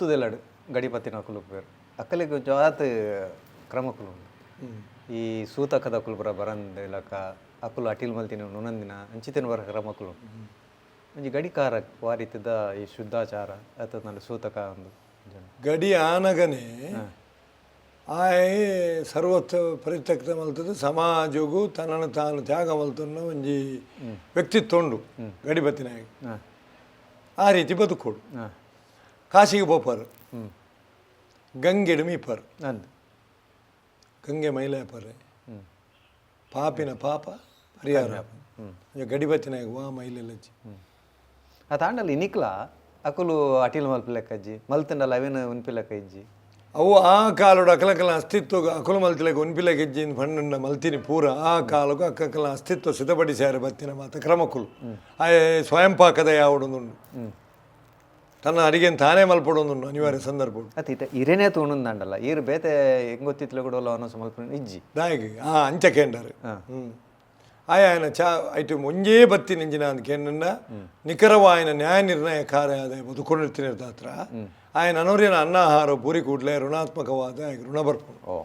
ಗುತ್ತುದೆಲ್ಲಡು ಗಡಿಪತ್ತಿನ ಅಕುಲು ಬೇರು అక్కలికి ಕ್ರಮಕುಲು ಉಂಡು ಈ ಸೂತಕದ ಅಕುಲು ಬರಂದ ಇಲಕ ಅಕುಲು ಅಟಿಲ್ ಮಲ್ತಿನ ನುನಂದಿನ ಅಂಚಿತಿನ ಬರ ಕ್ರಮಕುಲು ಒಂಜಿ ಗಡಿಕಾರ ವಾರಿತದ ಈ ಶುದ್ಧಾಚಾರ ನನ್ನ ಸೂತಕ ಒಂದು ಗಡಿ ಆನಗನೆ ಆಯೆ ಸರ್ವತ್ ಪರಿತ್ಯಕ್ತ ಮಲ್ತದ ಸಮಾಜಗೂ ತನ್ನನ್ನು ತಾನು ತ್ಯಾಗ ಮಲ್ತನ್ನ ಒಂಜಿ ವ್ಯಕ್ತಿತ್ವ ಉಂಡು ಗಡಿ ಬತ್ತಿನಾಗ ಹಾಂ. ಆ ರೀತಿ ಬದುಕೋಡು. ಪೋಪರ್ ಹ್ಞೂ ಡಮಿ ಮೀಪರ್. ಅಂದು ಗಂಗೆ ಹ್ಞೂ ಪಾಪಿನ ಪಾಪ ಪರಿಹಾರ. ಗಡಿ ಬತ್ತಿನಾಗ ವಾ ಮೈಲೆಲ್ಲಜ್ಜಿ ಆ ತಾಂಡಲ್ಲಿ ಇನಿಕ್ಲ ಅಕುಲು ಅಟಿಲ್ ಮಲ್ಪಿಲೆಕ್ಕಜ್ಜಿ ಮಲ್ತಂಡಲ್ಲ ಅವೇನು ಉನ್ಪಿಲೆಕ್ಕ ಇಜ್ಜಿ ಅವು ಆ ಕಾಲೋಡು ಅಕಲಕಲ ಅಸ್ತಿತ್ವ ಅಕುಲ ಮಲ್ತಿಲಕ್ಕ ಉನ್ಪಿಲಕ್ಕ ಇಜ್ಜಿ ಫಂಡ ಮಲ್ತಿನಿ ಪೂರ ಆ ಕಾಲಕ್ಕೂ ಅಕ್ಕಕಲ ಅಸ್ತಿತ್ವ ಸಿದ್ಧಪಡಿಸ್ಯಾರ ಬತ್ತಿನ ಮಾತ ಕ್ರಮಕುಲು. ಆ ಸ್ವಯಂ ಪಾಕದ ಯಾವಡೊಂದುಂಡು ತನ್ನ ಅಡಿಗೆನ ತಾನೇ ಮಲ್ಪಡೋದು ಅನಿವಾರ್ಯ ಸಂದರ್ಭ ಅತೀತ ಅತಿ ಇರೇನೇ ದಂಡಲ್ಲ ಇರು ಬೇತೆ ಹೆಂಗ್ ಗೊತ್ತಿತ್ಲ ಕೊಡೋಲ್ಲ ಅನ್ನೋ ಸ್ವಲ್ಪ ಇಜ್ಜಿ. ದಾಯಿಗೆ ಆ ಅಂಚ ಕೇಂದ್ರ. ಹ್ಞೂ ಆಯ್ನ ಚಾ ಐಟು ಮುಂಜೇ ಬತ್ತಿ ನಿಂಜಿನ ಅಂದ್ ಕೇಂದ್ರ ನಿಖರವಾಯನ ನ್ಯಾಯ ನಿರ್ಣಯ ಕಾರ್ಯ ಕಾರ್ಯಾದ ಬದುಕೊಂಡಿರ್ತೀನಿ ಹತ್ರ ಆಯನ ಅನೌರ್ಯನ ಅನ್ನಾಹಾರ ಪೂರಿ ಕೂಡಲೇ ಋಣಾತ್ಮಕವಾದ ಋಣ ಬರ್ಪು ಓ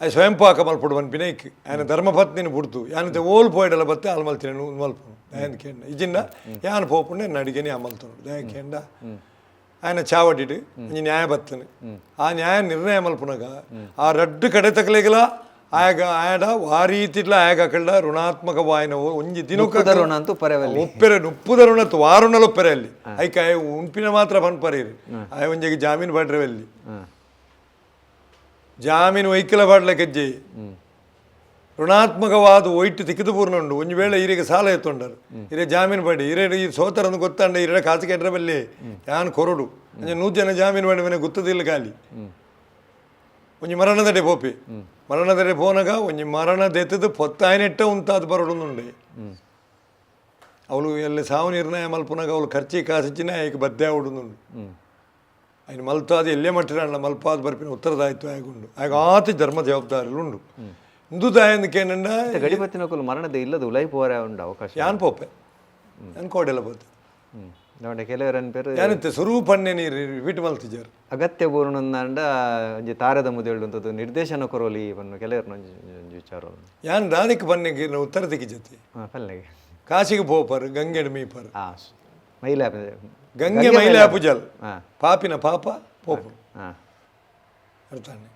ಐ ಸ್ವಯಂಪಾಕ ಮಲ್ಪುಡುವನ್ ಪಿನೈಕ್ ಆಯ್ನ ಧರ್ಮಪತ್ನಿನ ಬುಡ್ತು ಯಾನತೆ ಓಲ್ ಪೋಯ್ಡಲ ಬತ್ತೆ ಆಲ್ ಮಲ್ತಿನ ಮಲ್ಪುನು ದಯನ್ ಕೇಂಡ ಇಜಿನ್ನ ಯಾನ್ ಪೋಪುಂಡೆ ನಡಿಗೆನೆ ಅಮಲ್ತುನು ದಯ ಕೇಂಡ ఆయన చావటిటి న్యాయభర్తని ఆ న్యాయ నిర్ణయం అల్పునగా ఆ రెడ్డు కడెతకలేగలా ಆಯಾಗ ಆಯಡ ಆ ರೀತಿ ಆಯಾಗ ಕಳ್ಳ ಋಣಾತ್ಮಕವಾಯಿನ ಒಂಜಿ ದಿನಕ್ಕೆ ಒಪ್ಪೆರೆ ನುಪ್ಪುದ ಋಣತ್ತು ವಾರುಣಲೊಪ್ಪೆರೆ ಅಲ್ಲಿ ಐಕ ಉಂಪಿನ ಮಾತ್ರ ಪನ್ಪರೀರಿ ಆಯ ಒಂಜಿಗೆ ಜಾಮೀನು ಪಡ್ರೆ ಅಲ್ಲಿ ಜಾಮೀನು ವೈಕಲ ಪಾಡ್ಲ ಗಜ್ಜೆ ಋಣಾತ್ಮಕವಾದ ಒಯ್ಟು ತಿಕ್ಕಿದು ಪೂರ್ಣ ಉಂಡು ಒಂಜಿ ವೇಳೆ ಈರಿಗೆ ಸಾಲ ಎತ್ತೊಂಡರು. ಇರೆ ಜಾಮೀನು ಪಡಿ ಇರೆ ಈ ಸೋತರಂದು ಗೊತ್ತಾಂಡ ಇರೆ ಖಾಸಗಿ ಎಡ್ರ ಬಲ್ಲಿ ಯಾನ್ ಕೊರಡು. ನೂರು ಜನ ಜಾಮೀನು ಮಾಡಿ ಮನೆ ಗೊತ್ತದಿಲ್ಲ ಖಾಲಿ. ಒಂಜಿ ಮರಣದಡೆ ಪೋಪಿ. ಮರಣದಡೆ ಪೋನಾಗ ಒಂಜಿ ಮರಣ ದೆತ್ತದು ಪೊತ್ತಾಯನೆಟ್ಟ ಉಂತಾದ ಬರೋಡುಂದುಂಡೆ. ಅವಳು ಎಲ್ಲಿ ಸಾವು ನಿರ್ಣಯ ಮಲ್ಪನಾಗ ಅವಳು ಖರ್ಚಿ ಕಾಸಿಚ್ಚಿನ ಆಯ್ಕೆ ಬದ್ದೆ ಆವಡುಂದುಂಡು ಹ್ಞೂ ఆయన మల్తాది ఎల్లెమట్టినాళ్ళ మల్పాది పరిపిన ఉత్తరదాయిత్వం ఆయకుండు ఆయన ఆతి ధర్మ జవాబారులు ఉండు ಹಿಂದೂ ದಾಯನಕ್ಕೇನಂಡ ಗಡಿಪತ್ತಿನ ಕೊಲ್ಲು ಮರಣದ ಇಲ್ಲದ ಉಲೈ ಪೋರ ಉಂಡು ಅವಕಾಶ ಯಾನ್ ಪೋಪೆ ನಾನು ಕೋಡೆಲ್ಲ ಸ್ವರೂಪನ್ನೇ ನೀರು ಮಲ್ತಿದ್ದಾರೆ ಅಗತ್ಯ ಪೂರ್ಣಂದ ಒಂಜಿ ತಾರದ ಮುದೇಳುವಂಥದ್ದು ನಿರ್ದೇಶನ ಕೊರೋಲಿ ಬನ್ನು ಕೆಲವರನ್ನ ವಿಚಾರ ಯಾನ್ ರಾಧಿಕ ಬನ್ನೆಗೆ ಉತ್ತರ ದಿಕ್ಕಿ ಜೊತೆ ಕಾಶಿಗೆ ಪೋಪರ್ ಗಂಗೆಡ್ ಮೀಪರ್ ಗಂಗೆ ಮೈಲೆ ಪುಜಲ್ ಪಾಪಿನ ಪಾಪ ಪೋಪು. ಅರ್ಥಾನೆ.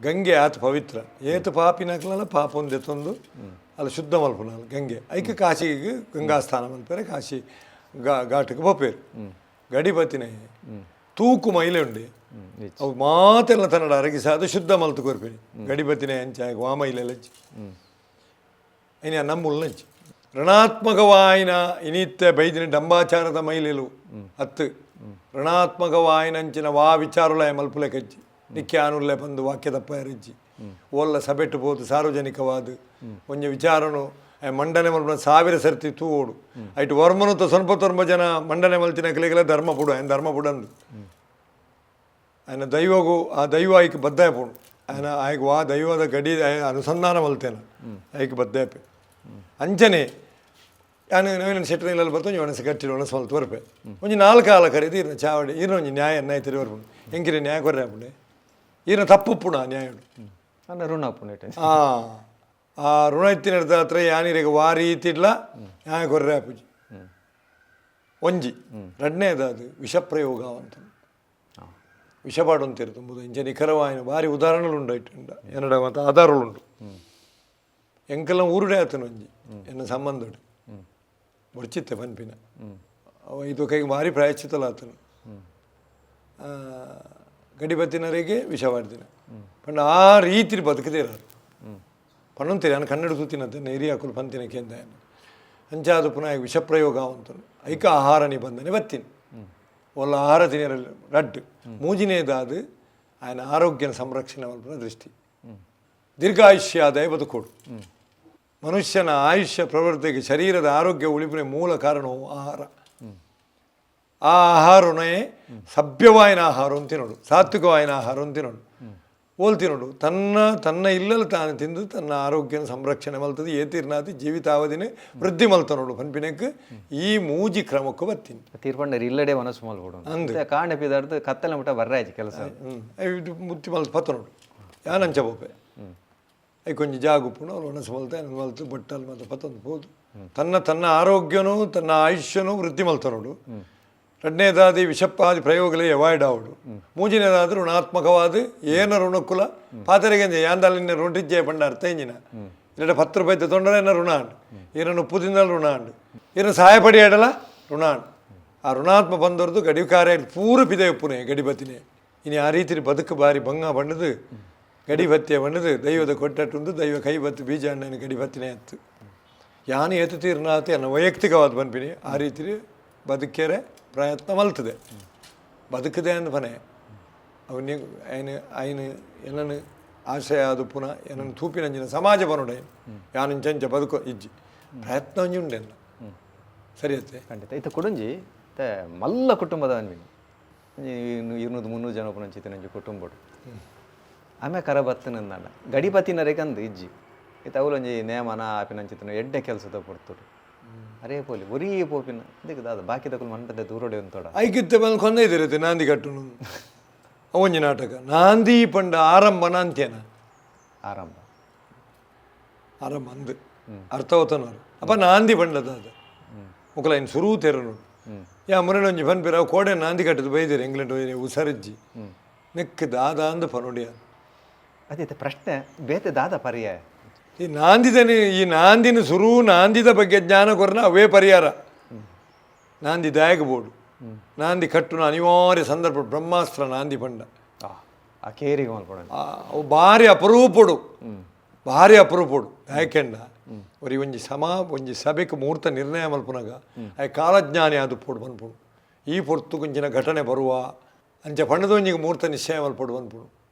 ಗಂಗೆ ಆತ ಪವಿತ್ರ. ಏತು ಪಾಪಿನಕ್ಲಲ್ಲ ಪಾಪ ಒಂದು ಎತ್ತೊಂದು ಅಲ್ಲಿ ಶುದ್ಧ ಮಲ್ಪುನಾಲ್ ಗಂಗೆ. ಐಕೆ ಕಾಶಿಗೆ ಗಂಗಾ ಸ್ಥಾನ ಮಲ್ಪೇರೆ ಕಾಶಿ ಗಾ ಘಾಟಕ್ಕೆ ಪೋಪೇರು. ಗಡಿಪತಿನೇ ತೂಕು ಮೈಲೆ ಉಂಡೆ. ಅವು ಮಾತೆಲ್ಲ ತನ್ನಡ ಅರಗಿಸಾದ ಶುದ್ಧ ಮಲ್ತು ಕೊರ್ಪೇರಿ ಗಡಿಪತಿನೇ ವಾಮೈಲೆ ವಾ ಮೈಲೆಲ್ಲಜ್ಜಿ ಇನಿ ನಮ್ಮುಲ್ಲಂಚಿ ಋಣಾತ್ಮಕವಾಯಿನ ಇನಿತ್ಯ ಬೈದಿನ ಡಂಬಾಚಾರದ ಮೈಲಿಲು. ಹತ್ತು. ಋಣಾತ್ಮಕವಾಯಿನಂಚಿನ ವಾ ವಿಚಾರುಲಯ ಮಲ್ಪುಲೆ ಕಜ್ಜಿ ನಿಖ್ಯಾನುಲ್ಲೆ ಬಂದು ವಾಕ್ಯದ ಪಯರಜ್ಜಿ ಒಲ್ಲ ಸಭೆಟ್ಟು ಬೋದು ಸಾರ್ವಜನಿಕವಾದ. ಒಂಜೆ ವಿಚಾರನು ಮಂಡನೆ ಮಲ್ಪನ ಸಾವಿರ ಸರ್ತಿ ತೂವೋಡು. ಐಟು ವರ್ಮನು ತ ಸ್ವಲ್ಪ ತೊಂಬ ಜನ ಮಂಡನೆ ಮಲ್ತಿನ ಕಲೆಗೆಲ್ಲ ಧರ್ಮ ಪುಡು ಆಯ್ನ ಧರ್ಮ ಬುಡಂದು ಆಯ್ನ ದೈವಗು, ಆ ದೈವ ಆಯ್ಕೆ ಬದ್ದಾಯ ಪೋಡು ಆಯ್ನ ಆಯ್ಕೆ ವಾ ದೈವದ ಗಡಿ ಅನುಸಂಧಾನ ಮಲ್ತೇನೆ. ಆಯ್ಕೆ ಬದ್ದಾಯಪೆ ಅಂಚನೆ ನಾನು ನವೀನ ಶೆಟ್ಟರ್ ಇಲ್ಲ ಬರ್ತು ಒಣಸಿ ಕಟ್ಟಿ ಒಣಸಿ ಮಲ್ತು ಬರ್ಪೆ ಒಂಜಿ ನಾಲ್ಕು ಕಾಲ ಕರೀದು ಇರ್ನ ಚಾವಡಿ ಇರ್ನ ಒಂಜಿ ನ್ಯಾಯ ಅನ್ನಾಯ ತಿರಿ ಬರ್ಪುಂಡು ಎಂಕಿರಿ ನ್ಯಾಯ ಕೊರ್ರೆ ಆಪುಂಡೆ ಇರ್ನ ತಪ್ಪು ಪುಣ ನ್ಯಾಯ ಅನ್ನ ಋಣ ಪುಣ್ಯಟೆ ಆ ಆ ಋಣ ಎತ್ತಿನ ಹತ್ರ ಯಾನಿರಿಗೆ ವಾ ರೀತಿಡ್ಲ ನ್ಯಾಯ ಕೊರ್ರೆ ಆಪುಜಿ ಒಂಜಿ ಎರಡನೇದು ಅದು ವಿಷಪ್ರಯೋಗ ಅಂತ ವಿಷಪಾಡು ಅಂತಿರು ತುಂಬುದು ಇಂಚ ನಿಖರವಾಯಿನ ಭಾರಿ ಉದಾಹರಣೆಗಳು ಉಂಡು ಇಟ್ಟುಂಡ ಎನ್ನಡ ಮತ್ತು ಆಧಾರಗಳುಂಡು ಎಂಕೆಲ್ಲ ಊರುಡೆ ಆತನು ಒಂಜಿ ಎನ್ನ ಸಂಬಂಧಡು ಮುಡ್ಚಿತ್ತೆ ಪನ್ಪಿನ ಅವ ಇದು ಕೈಗೆ ಮಾರಿ ಪ್ರಾಯಶ್ಚಿತ್ತಲ್ಲ ಆತನು. ಗಡಿಬತ್ತಿನರಿಗೆ ವಿಷ ಮಾಡಿದಿನ. ಪಂಡ ಆ ರೀತಿ ಬದುಕದೇ ಇರೋರು ಪಣ್ಣಂತೀರಿ, ನಾನು ಕನ್ನಡ ಸುತ್ತಿನಂತೆ, ನೈರಿ ಹಾಕಲು ಪಂತಿನ ಕೇಂದ್ರ ಅಂಚೆ ಅದು ಪುನಃ ವಿಷಪ್ರಯೋಗ ಅಂತನು ಐಕ ಆಹಾರ ನಿಬಂಧನೆ ಬತ್ತಿನ. ಒಲ್ಲ ಆಹಾರ ತಿನ್ನರಲ್ಲಿ ರಡ್ ಮೂಜಿನೇದಾದು ಆಯ್ನ ಆರೋಗ್ಯ ಸಂರಕ್ಷಣೆ ದೃಷ್ಟಿ. ದೀರ್ಘಾಯುಷ್ಯ ಆದಾಯ ಬದುಕೋಡು. ಮನುಷ್ಯನ ಆಯುಷ್ಯ ಪ್ರವೃತ್ತಿಗೆ ಶರೀರದ ಆರೋಗ್ಯ ಉಳಿಪಿನ ಮೂಲ ಕಾರಣವು ಆಹಾರ. ಆ ಆಹಾರನೇ ಸಭ್ಯವಾಯಿನ ಆಹಾರ ಅಂತ ತಿನ್ನೋಡು ಸಾತ್ವಿಕವಾಯಿನ ಆಹಾರ ಅಂತ ತಿನ್ನೋಡು ಓಲ್ತಿನೋಡು ತನ್ನ ತನ್ನ ಇಲ್ಲಲ್ಲಿ ತಾನು ತಿಂದು ತನ್ನ ಆರೋಗ್ಯನ ಸಂರಕ್ಷಣೆ ಮಲ್ತದೆ. ಏತಿರ್ನಾತಿ ಜೀವಿತಾವಧಿನ ವೃದ್ಧಿ ಮಲ್ತನೋಡು ಪನ್ಪಿನಕ್ಕೆ. ಈ ಮೂಜಿ ಕ್ರಮಕ್ಕೂ ಬರ್ತೀನಿ. ತೀರ್ಪಂಡರು ಇಲ್ಲಡೆ ಮನಸ್ಸು ಮಲ್ಬಿಡು ಅಂದ್ರೆ ಕಾಂಡೆ ಪಿದಾಡ್ದು ಕತ್ತಲೆ ಮುಟ್ಟ ಬರ್ರಾಯ್ತು ಕೆಲಸ. ಮುತ್ತಿ ಮಲ್ತ ಮುತ್ತಿ ನೋಡು. ಯಾನಂಚ ಬೋಪೆ. ಅవి కొంచెం జాగుప్పుడు వాళ్ళు ఉన్నసి ಬಟ್ಟಲ್ ఆయన వెళ్తూ బట్టాలు ತನ್ನ ತನ್ನ ಆರೋಗ್ಯನೂ, ತನ್ನ ಆಯುಷ್ಯನೂ ವೃದ್ಧಿಮಲ್ತನೋಡು ರಡ್ನೇದಾದಿ ವಿಷಪ್ಪಾದಿ ಪ್ರಯೋಗಲೇ ಅವಾಯ್ಡ್ ಆವಡು ಮೂಜಿನೇದಾದ ಋಣಾತ್ಮಕವಾದ ಏನ ಋಣಕುಲ. ಪಾತರಿಗಂಜೆ ಯಾಂದಾಲಿನ ಋಣಿಜ್ಜೆ ಪಂಡ ಅರ್ಥ ಇಂಜಿನ ಎರಡು ಪತ್ತು ರೂಪಾಯಿ ತೊಂದರೆ ಋಣಾಂಡ್ ಏನನ್ನು ಉಪ್ಪುದಿಂದಲೂ ಋಣಾಂಡ್ ಏನು ಸಹಾಯ ಪಡೆಯಾಡಲ್ಲ ಋಣಾಂಡ್ ಆ ಋಣಾತ್ಮ ಬಂದವ್ರದ್ದು ಗಡಿ ಕಾರ್ಯ ಪೂರ ಪಿದೆ ಉಪ್ಪುನೇ ಗಡಿಪತಿನೇ ಇನ್ನು ಆ ರೀತಿ ಬದುಕು ಬಾರಿ ಭಂಗ ಬಂಡದು ಗಡಿಭತ್ಯ ಮಣ್ಣದು ದೈವದ ಕೊಟ್ಟಟ್ಟೊಂದು ದೈವ ಕೈ ಬತ್ತು ಬೀಜ ಹಣ್ಣನ್ನು ಗಡಿಭತ್ತಿನೇ ಆಯ್ತು ಯಾನು ತೀರ್ನಾತಿ ಅನ್ನೋ ವೈಯಕ್ತಿಕವಾದ ಬಂದ್ಬಿನಿ ಆ ರೀತಿ ಬದುಕೇರೆ ಪ್ರಯತ್ನ ಮಲ್ತದೆ. ಬದುಕದೆ ಅಂದನೆ ಅವನಿ ಆಯ್ನ ಆಯ್ನ ಏನನ್ನು ಆಶಯ ಅದು ಪುನಃ ಏನನ್ನು ತೂಪಿನಂಜಿನ ಸಮಾಜ ಬರೋಡೆ ಯಾನಂಚಂಚ ಬದುಕೋ ಇಜ್ಜಿ. ಪ್ರಯತ್ನ ಒಂಜಿ ಸರಿ ಅತ್ತೆ. ಖಂಡಿತ. ಇತ್ತು ಕೊಡಂಜಿ ಮಲ್ಲ ಕುಟುಂಬದ ಅನ್ವಿನಿ ಇನ್ನೂರು ಮುನ್ನೂರು ಜನ ಪುನಂಚಿತ ನಂಜಿ ಕುಟುಂಬ ಆಮೆ ಕರ ಬತ್ತನಂದಾಂಡ ಗಡಿ ಬತ್ತಿನರೇಗಂದು ಇಜ್ಜಿ. ಇತ್ತ ಅವಲೊಂಜಿ ನೇಮನ ಆಪಿನಂಚಿತನ ಎಡ್ಡೆ ಕೆಲಸದ ಕೊಡ್ತುಡು ಅರೇ ಪೋಲಿ ಒರೀ ಪೋಪಿನ. ಇದಕ್ಕೆ ದಾದ ಬಾಕಿ ತಗೊಲ್ ಮಂಟದ ದೂರೋಡೆ ಅಂತೋಡ ಐಕಿತ್ತೆ ಬಂದು ಕೊಂದ ನಾಂದಿ ಕಟ್ಟುನು. ಅವೊಂಜಿ ನಾಟಕ. ನಾಂದಿ ಪಂಡ ಆರಂಭ ನಾಂತ್ಯನ. ಆರಂಭ. ಆರಂಭ ಅಂದು. ಅರ್ಥವತನವರು ಅಪ್ಪ ನಾಂದಿ ಪಂಡದ ಅದು. ಮುಕಲ ಇನ್ನು ಸುರು ತೆರನು. ಯಾ ಮುರಳಿ ಒಂಜಿ ಪನ್ಪಿರ ಕೋಡೆ ನಾಂದಿ ಕಟ್ಟದು ಬೈದಿರಿ ಎಂಗ್ಲೆಂಡ್ ಉಸರಿಜ್ಜಿ. ನೆಕ್ ದಾದ ಅಂದು ಪನೋಡಿಯ. ಅದೇ ಪ್ರಶ್ನೆ ಬೇತೆ ದಾದ ಪರ್ಯಾಯ. ಈ ನಾಂದಿದನೇ ಈ ನಾಂದಿನ ಸುರು ನಾಂದಿದ ಬಗ್ಗೆ ಜ್ಞಾನ ಕೊರನ ಅವೇ ಪರಿಹಾರ. ನಾಂದಿ ದಾಯಗಬೋಡು ನಾಂದಿ ಕಟ್ಟುನ ಅನಿವಾರ್ಯ ಸಂದರ್ಭ ಬ್ರಹ್ಮಾಸ್ತ್ರ ನಾಂದಿ ಪಂಡ. ಆ, ಆ ಕೇರಿಗೆ ಆ, ಅವು ಭಾರಿ ಅಪರೂಪಡು. ಭಾರಿ ಅಪರೂಪಡು. ಯಾಕೆಂಡ? ಒರಿ ಒಂಜಿ ಸಮ ಒಂಜಿ ಸಭೆಗೆ ಮುಹೂರ್ತ ನಿರ್ಣಯ ಮಲ್ಪುನಾಗ ಅವು ಕಾಲಜ್ಞಾನಿ ಅದು ಪೋಡು ಬಂದ್ಪುಡು. ಈ ಪೊರ್ತು ಕೊಂಚಿನ ಘಟನೆ ಬರುವ ಅಂಚೆ ಪಂಡದೊಂಜಿಗೆ ಮುಹೂರ್ತ ನಿಶ್ಚಯ ಮಲ್ಪಡು ಬಂದ್ಪುಡು.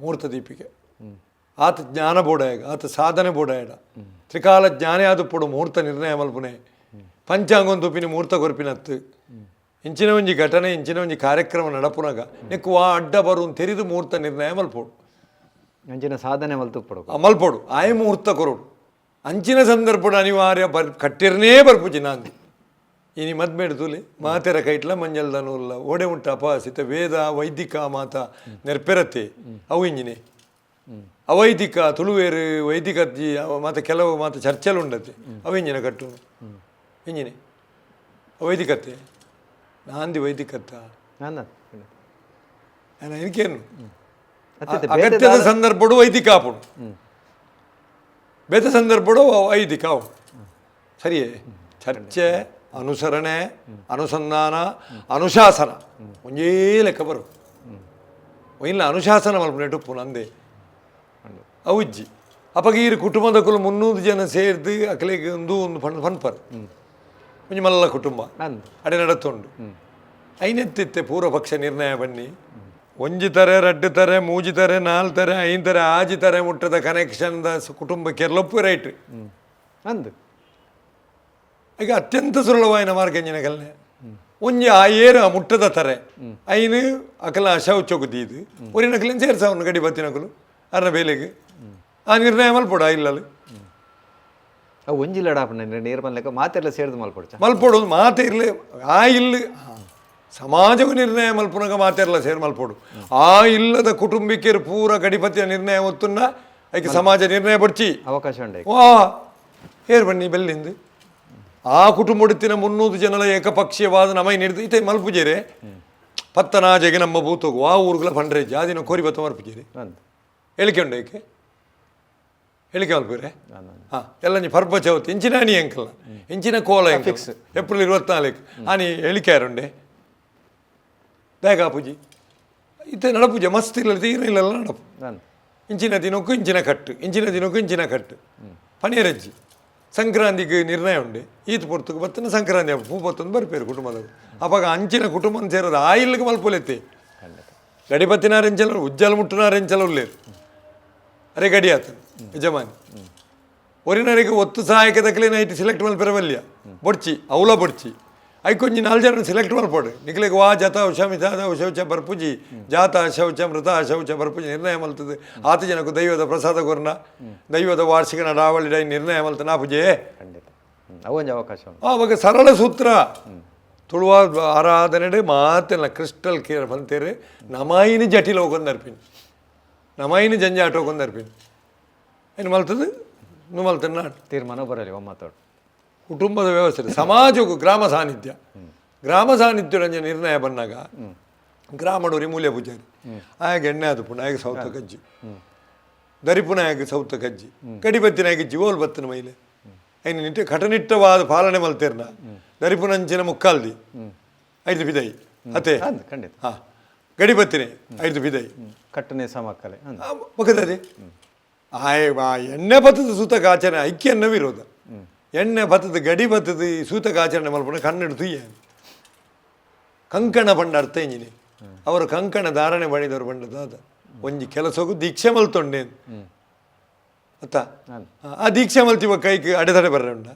ಮುಹೂರ್ತ ದೀಪಿಕೆ. ಆತ ಜ್ಞಾನ ಬೋಡಾಯಗ ಆತ ಸಾಧನೆ ಬೋಡಾಯಡ ತ್ರಿಕಾಲ ಜ್ಞಾನೇ ಆದ ಪೊಡು ಮುಹೂರ್ತ ನಿರ್ಣಯ ಮಲ್ಪುನೆ ಪಂಚಾಂಗೊಂದು ತುಪಿನಿ ಮುಹೂರ್ತ ಕೊರ್ಪಿನತ್ತು ಇಂಚಿನ ಒಂಜಿ ಘಟನೆ ಇಂಚಿನ ಒಂಜಿ ಕಾರ್ಯಕ್ರಮ ನಡಪುನಾಗ ನೆಕ್ಕು ವಾ ಅಡ್ಡ ಬರು ತೆರಿದು ಮುಹೂರ್ತ ನಿರ್ಣಯ ಮಲ್ಪೋಡು ಅಂಚಿನ ಸಾಧನೆ ಮಲ್ತು ಪಡಕು. ಆ ಮಲ್ಪೋಡು ಆಯ ಮುಹೂರ್ತ ಕೊರೋಡು. ಅಂಚಿನ ಸಂದರ್ಭದ ಅನಿವಾರ್ಯ ಬರ್ ಕಟ್ಟಿರನೇ ಬರ್ಪುಜಿ ನಾಂದಿ ಇನಿ ತೂಲಿ. ಮಾತೆರ ಕೈಟ್ಲ ಮಂಜಲ್ದನೂಲ್ಲ ಓಡೆ ಉಂಟ ಅಪಾಸಿತ ವೇದ ವೈದಿಕ ಮಾತ ನೆರ್ಪೆರತೆ ಅವು ಇಂಜಿನಿ. ಅವೈದಿಕ ತುಳುವೇರು ವೈದಿಕ ಮಾತ ಕೆಲವು ಮಾತ ಚರ್ಚೆಲು ಉಂಡತೆ ಅವು ಇಂಜಿನ ಕಟ್ಟು ಇಂಜಿನಿ. ಅವೈದಿಕತೆ ನಾಂದಿ ವೈದಿಕತ್ತ. ಅತ್ಯಂತ ಅಗತ್ಯದ ಸಂದರ್ಭಡು ವೈದಿಕ ಆಪುಡು ಬೇತ ಸಂದರ್ಭಡು ವೈದಿಕ ಅವು ಸರಿಯೇ? ಚರ್ಚೆ ಅನುಸರಣೆ ಅನುಸಂಧಾನ ಅನುಶಾಸನ. ಒಂಜೇ ಲೆಕ್ಕ ಬರು ಇಲ್ಲ ಅನುಶಾಸನ ಮಲ್ಪನೆಟ್ಟು ಪುನಂದೆ. ಅವುಜ್ಜಿ ಅಪ್ಪಗೆ ಈ ಕುಟುಂಬದ ಕುಲ ಮುನ್ನೂರು ಜನ ಸೇರ್ದು ಅಕಲಿಗೆ ಒಂದು ಒಂದು ಫನ್ ಫನ್ಪರ್ ಒಂಜಿ ಮಲ್ಲ ಕುಟುಂಬ. ನಂದು. ಅಡೆ ನಡತ್ತುಂಡು. ಐನೆತ್ತಿತ್ತೆ ಪೂರ್ವ ಪಕ್ಷ ನಿರ್ಣಯ ಬನ್ನಿ. ಒಂಜಿ ತಾರೆ ರಡ್ಡು ತಾರೆ ಮೂಜಿ ತಾರೆ ನಾಲ್ ತಾರೆ ಐನ್ ತಾರೆ ಆಜಿ ತಾರೆ ಮುಟ್ಟದ ಕನೆಕ್ಷನ್ ಕುಟುಂಬಕ್ಕೆ ಎಲ್ಲಪ್ಪು ರೈಟ್ ನಂದು. ಈಗ ಅತ್ಯಂತ ಸುಲಭವಾಯಿನ ಮಾರ್ಗಂಜಿನ ಕಲ್ನೆ ಒಂಜಿ ಆ ಏರು ಆ ಮುಟ್ಟದ ತರೆ ಐನು ಅಕಲ ಶೌಚೊಕು ದೀದು ಒರಿನ ಕಲಿನ ಸೇರ್ಸವನು ಗಡಿ ಬತ್ತಿನಕಲು ಅರ್ನ ಬೇಲೆಗೆ. ಆ ನಿರ್ಣಯ ಮಲ್ಪೊಡ ಇಲ್ಲಲು ಅವು ಒಂಜಿಲ್ಲಡಾಪಣ್ಣ ನೀರು ಬಂದ್ಲೆಕ್ಕ ಮಾತೆಲ್ಲ ಸೇರಿದು ಮಲ್ಪಡ್ಚ ಮಲ್ಪೋಡು ಮಾತೆ ಇರಲಿ. ಆ ಇಲ್ಲ ಸಮಾಜವು ನಿರ್ಣಯ ಮಲ್ಪುನಗ ಮಾತೆರ್ಲ ಸೇರಿ ಮಲ್ಪೋಡು. ಆ ಇಲ್ಲದ ಕುಟುಂಬಿಕರು ಪೂರ ಗಡಿಪತಿಯ ನಿರ್ಣಯ ಒತ್ತುನ್ನ ಅದಕ್ಕೆ ಸಮಾಜ ನಿರ್ಣಯ ಪಡ್ಚಿ. ಅವಕಾಶ ವಾ ಏರ್ ಬನ್ನಿ ಬೆಲ್ಲಿಂದು. ಆ ಕುಟುಂಬಡುತ್ತಿನ ಮುನ್ನೂರು ಜನಲ ಏಕಪಕ್ಷೀಯವಾದ ನಮೈ ನಿರ್ದ ಇತ್ತೆ ಮಲ್ಪುಜೇರೆ ಪತ್ತನಾಜೆಗೆ ನಮ್ಮ ಭೂತೋಗು. ಆ ಊರುಗಳ ಫಂಡ್ರೇಜ್ ಜಾದಿನ ಕೋರಿ ಬತ್ತ ಮಲ್ಪುಜೇರಿ ಹೇಳಿಕೆ ಉಂಡು ಏಕೆ ಹೇಳಿಕೆ ಮಲ್ಪುರೆ ಹಾಂ ಎಲ್ಲ ನೀ ಪರ್ಪ ಚೌತಿ ಇಂಚಿನ ಆನಿ ಅಂಕಲ್ಲ ಇಂಚಿನ ಕೋಲ ಫಿಕ್ಸ್ ಏಪ್ರಿಲ್ ಇರುವತ್ನಾಲ್ಕು. ಆನಿ ಹೇಳಿಕೆ ಯಾರುಂಡೆ ದೇಗಾಪುಜಿ ಇತ್ತೆ ನಡಪೂಜೆ ಮಸ್ತ್ ಇಲ್ಲ ತೀರ ಇಲ್ಲ ನಡಪು ಇಂಚಿನ ದಿನಕ್ಕೂ ಇಂಚಿನ ಕಟ್ಟು. ಇಂಚಿನ ದಿನಕ್ಕೂ ಇಂಚಿನ ಕಟ್ಟು. ಪನೀರಜ್ಜಿ ಸಂಕ್ರಾಂತಿಗೆ ನಿರ್ಣಯ ಉಂಡೆ ಈತ ಪೊರ್ತುಕು ಬತ್ತನ ಸಂಕ್ರಾಂತಿ ಹಬ್ಬ ಪೂ ಬತ್ತೊಂದು ಬರ್ಪೇರು ಕುಟುಂಬದವರು ಅವಾಗ ಅಂಚಿನ ಕುಟುಂಬ ಸೇರೋದು ಆ ಇಲ್ಲಿಗೆ ಮಲ್ಪೊಲೆತ್ತೆ ಖಂಡಿತ ಗಡಿಪತ್ತಿನಾರೆಂಚಲ ಉಜ್ಜಲ ಮುಟ್ಟುನಾರೆಂಚಲ ಉಳ್ಳೇರು ಅರೆ ಗಡಿ ಆತ ಯಜಮಾನಿ ಒರಿನರಿಗೆ ಒತ್ತು ಸಹಾಯಕ ದಕ್ಕಲೆ ನೈಟ್ ಸಿಲೆಕ್ಟ್ ಮಲ್ಪೆರವಲ್ಯ ಬೊಡ್ಚಿ ಅವಲ ಬೊಡ್ಚಿ ಐಕೊಂಜಿ ನಾಲ್ ಜನ ಸೆಲೆಕ್ಟ್ ಮಾಡ್ಪೋಡು ನಿಕ್ಲಿಕ್ ವಾ ಜತ ಶಮಿತಾದ ಶೌಚ ಬರ್ಪುಜಿ. ಜಾತ ಶೌಚ ಮೃತ ಶೌಚ ಬರ್ಪುಜಿ ನಿರ್ಣಯ ಮಲ್ತದೆ ಆತ ಜನಕ್ಕೂ ದೈವದ ಪ್ರಸಾದ ಕೊರ್ನ. ದೈವದ ವಾರ್ಷಿಕ ನಡಾವಳಿ ಡೈ ನಿರ್ಣಯ ಮಲ್ತ ನಾ ಪೂಜೆ. ಅವೊಂದು ಅವಕಾಶ ಅವಾಗ ಸರಳ ಸೂತ್ರ. ತುಳುವ ಆರಾಧನೆ ಮಾತೆಲ್ಲ ಕ್ರಿಸ್ಟಲ್ ಕೇರ್ ಬಂತೇರೆ ನಮಾಯಿನಿ ಜಟಿಲ ಹೋಗೊಂದರ್ಪಿನಿ. ನಮಾಯಿನಿ ಜಂಜಾಟ ಹೋಗೊಂದರ್ಪಿನಿ. ಏನು ಮಲ್ತದೆ ನು ಮಲ್ತದೆ ನಾಟ್ ತೀರ್ಮಾನ ಬರಲಿ ಒಮ್ಮತ್ತೋಡು ಕುಟುಂಬದ ವ್ಯವಸ್ಥೆ ಸಮಾಜಕ್ಕೂ ಗ್ರಾಮ ಸಾನ್ನಿಧ್ಯ. ಗ್ರಾಮ ಸಾನ್ನಿಧ್ಯ ನಿರ್ಣಯ ಬಂದಾಗ ಗ್ರಾಮಡೋರಿ ಮೂಲೆ ಪೂಜಾರಿ. ಆಗ ಎಣ್ಣೆ ಅದು ಆಗ ಸೌತ ಕಜ್ಜಿ. ದರಿಪುನ ಆಗ ಸೌತ ಕಜ್ಜಿ. ಕಡಿಬತ್ತಿನ ಆಗ ಓಲ್ ಬತ್ತಿನ ಮೈಲೆ. ಐನು ನಿಟ್ಟ ಕಟನಿಟ್ಟವಾದ ಪಾಲನೆ ಮಲ್ತೇರ್ನ. ದರಿಪುನಂಚಿನ ಮುಕ್ಕಾಲ್ದಿ. ಐದು ಬಿದೈ ಅತೆ ಖಂಡಿತ. ಹಾ. ಗಡಿಬತ್ತಿನೇ ಐದು ಬಿದೈ ಕಟ್ಟನೆ ಸಮಕ್ಕಲೆ ಮುಖದಲ್ಲಿ. ಆಯ್ ಎಣ್ಣೆ ಬತ್ತದ ಸುತ್ತ ಆಚರಣೆ ಐಕ್ಯನ್ನ ವಿರೋಧ. ಎಣ್ಣೆ ಬತ್ತದ ಗಡಿ ಬತ್ತದ ಈ ಸೂತಕ ಆಚರಣೆ ಮಲ್ಪಣ ಕನ್ನಡ ತುಯ್ಯ. ಕಂಕಣ ಪಂಡ ಅರ್ಥ ಇಂಜಿನಿ ಅವರು ಕಂಕಣ ಧಾರಣೆ ಮಾಡಿದವರು ಬಂಡದಾದ ಒಂಜಿ ಕೆಲಸಕ್ಕೂ ದೀಕ್ಷೆ ಮಲ್ತೊಂಡೆ ಅತ್ತ? ಆ ದೀಕ್ಷೆ ಮಲ್ತಿವ ಕೈ ಅಡೆತಡೆ ಬರ್ರಂಡ